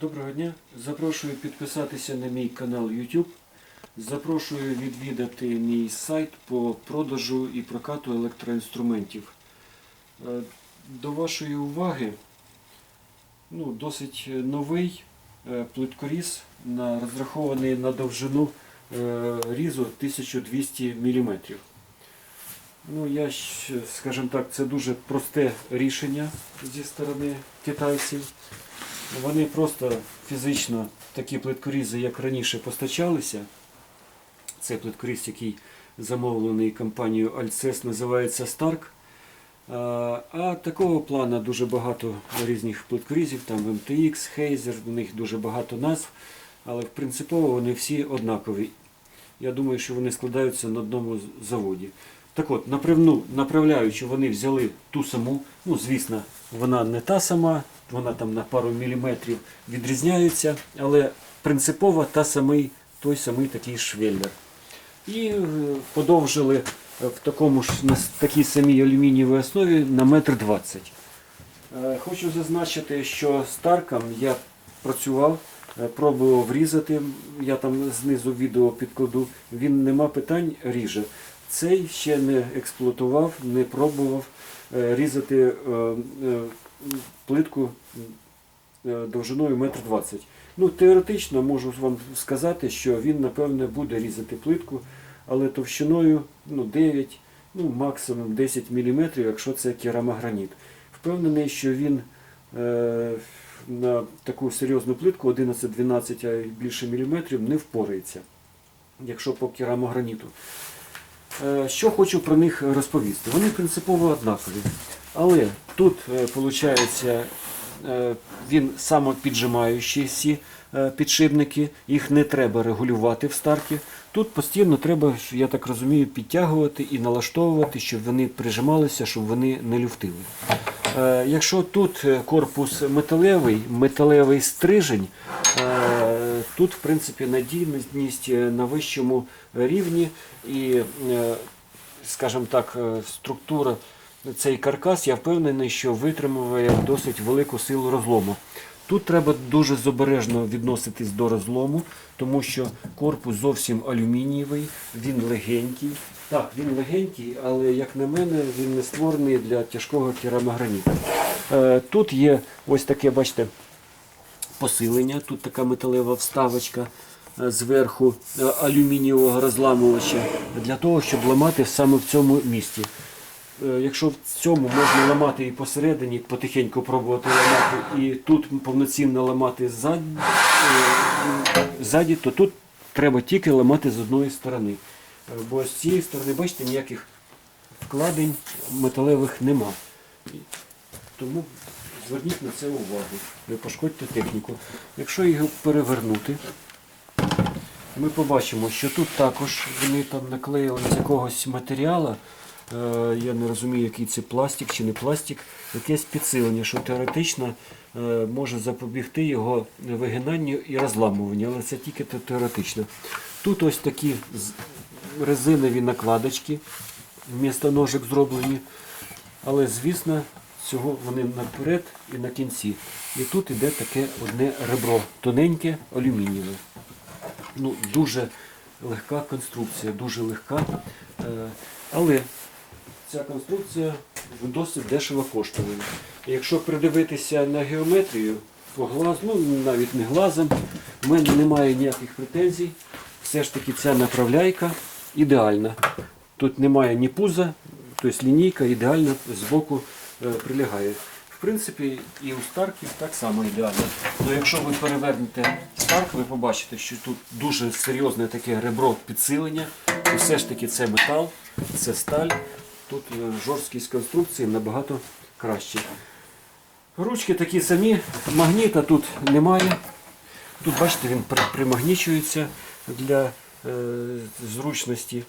Доброго дня. Запрошую підписатися на мій канал YouTube. Запрошую відвідати мій сайт по продажу і прокату електроінструментів. Е, До вашої уваги ну, досить новий е, плиткоріз, розрахований на довжину е, різу 1200 мм. Ну, я, скажімо так, це дуже просте рішення зі сторони китайців. Вони просто фізично такі плиткорізи, як раніше, постачалися. Це плиткоріз, який замовлений компанією Alces, називається Stark. А, такого плану дуже багато різних плиткорізів, там MTX, Hazer, у них дуже багато назв, але принципово вони всі однакові. Я думаю, що вони складаються на одному заводі. Так от, направну, направляючи, вони взяли ту саму, ну звісно, вона не та сама, вона там на пару міліметрів відрізняється, але принципово та самий, той самий такий швеллер. І е, подовжили е, в такому ж на такій самій алюмінієвій основі на метр двадцять. Е, Хочу зазначити, що з Тарком я працював, пробував врізати, я там знизу відео підкладу, він нема питань ріже. Цей ще не експлуатував, не пробував е, різати е, е, плитку довжиною метр двадцять. Ну, теоретично можу вам сказати, що він, напевне, буде різати плитку, але товщиною ну, 9, ну, максимум 10 мм, якщо це керамограніт. Впевнений, що він е, на таку серйозну плитку 11-12 а більше міліметрів не впорається, якщо по керамограніту. Е, Що хочу про них розповісти? Вони принципово однакові. Але тут, виходить, він самопіджимаючий всі е, підшипники, їх не треба регулювати в старті. Тут постійно треба, я так розумію, підтягувати і налаштовувати, щоб вони прижималися, щоб вони не люфтили. Е, Якщо тут е, корпус металевий, металевий стрижень, е, тут в принципі надійність на вищому рівні і, е, скажімо так, е, структура цей каркас, я впевнений, що витримує досить велику силу розлому. Тут треба дуже зобережно відноситись до розлому, тому що корпус зовсім алюмінієвий, він легенький. Так, він легенький, але як на мене, він не створений для тяжкого керамограніту. Е, Тут є ось таке, бачите, посилення, тут така металева вставочка е, зверху е, алюмінієвого розламувача для того, щоб ламати саме в цьому місці. Е, Якщо в цьому можна ламати і посередині, потихеньку пробувати ламати, і тут повноцінно ламати ззаді, то тут треба тільки ламати з одної сторони. Бо з цієї сторони, бачите, ніяких вкладень металевих нема. Тому зверніть на це увагу, не пошкодьте техніку. Якщо його перевернути, ми побачимо, що тут також вони там наклеїли з якогось матеріалу. Е, Я не розумію, який це пластик чи не пластик, якесь підсилення, що теоретично е, може запобігти його вигинанню і розламуванню, але це тільки теоретично. Тут ось такі резинові накладочки, вмісто ножик зроблені, але звісно, цього вони наперед і на кінці. І тут іде таке одне ребро, тоненьке, алюмінієве ну, дуже легка конструкція, дуже легка. Е, Але ця конструкція досить дешево коштує. Якщо придивитися на геометрію, по глаз, ну навіть не глазом, в мене немає ніяких претензій. Все ж таки ця направляйка ідеальна. Тут немає ні пуза, тобто лінійка ідеально з боку прилягає. В принципі, і у Старків так само ідеально. Ну, якщо ви перевернете Старк, ви побачите, що тут дуже серйозне таке ребро підсилення. І все ж таки це метал, це сталь. Тут е, жорсткість конструкції набагато краща. Ручки такі самі, магніта тут немає. Тут, бачите, він примагнічується для е, зручності.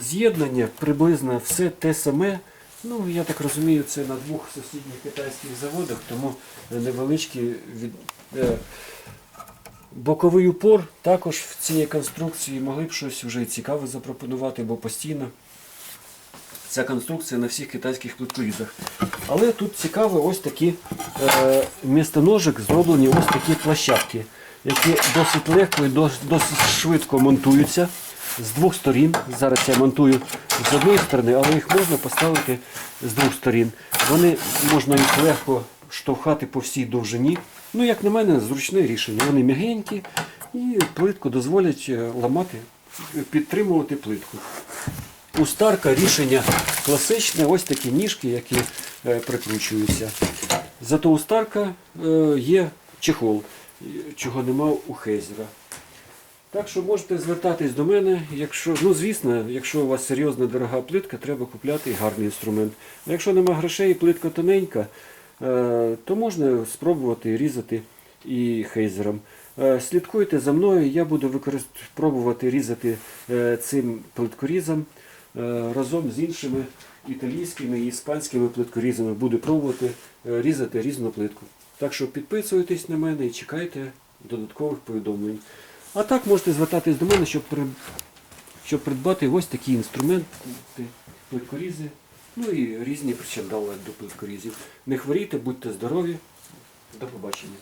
З'єднання приблизно все те саме. Ну, я так розумію, це на двох сусідніх китайських заводах, тому невеличкі від... е, боковий упор також в цій конструкції могли б щось вже цікаве запропонувати, бо постійно ця конструкція на всіх китайських плиткорізах. Але тут цікаво ось такі е, вмісто ножик зроблені ось такі площадки, які досить легко і досить швидко монтуються з двох сторін. Зараз я монтую з однієї сторони, але їх можна поставити з двох сторін. Вони можна їх легко штовхати по всій довжині. Ну, як на мене, зручне рішення. Вони м'ягенькі і плитку дозволять е, ламати, підтримувати плитку. У Старка рішення класичне, ось такі ніжки, які е, прикручуються. Зато у Старка е, є чехол, чого нема у Хейзера. Так що можете звертатись до мене, якщо, ну звісно, якщо у вас серйозна дорога плитка, треба купляти гарний інструмент. А якщо нема грошей і плитка тоненька, е, то можна спробувати різати і хейзером. Е, Слідкуйте за мною, я буду пробувати різати е, цим плиткорізом разом з іншими італійськими і іспанськими плиткорізами. Буду пробувати різати різну плитку. Так що підписуйтесь на мене і чекайте додаткових повідомлень. А так можете звертатись до мене, щоб, при... щоб придбати ось такі інструменти, плиткорізи, ну і різні причандали до плиткорізів. Не хворійте, будьте здорові. До побачення.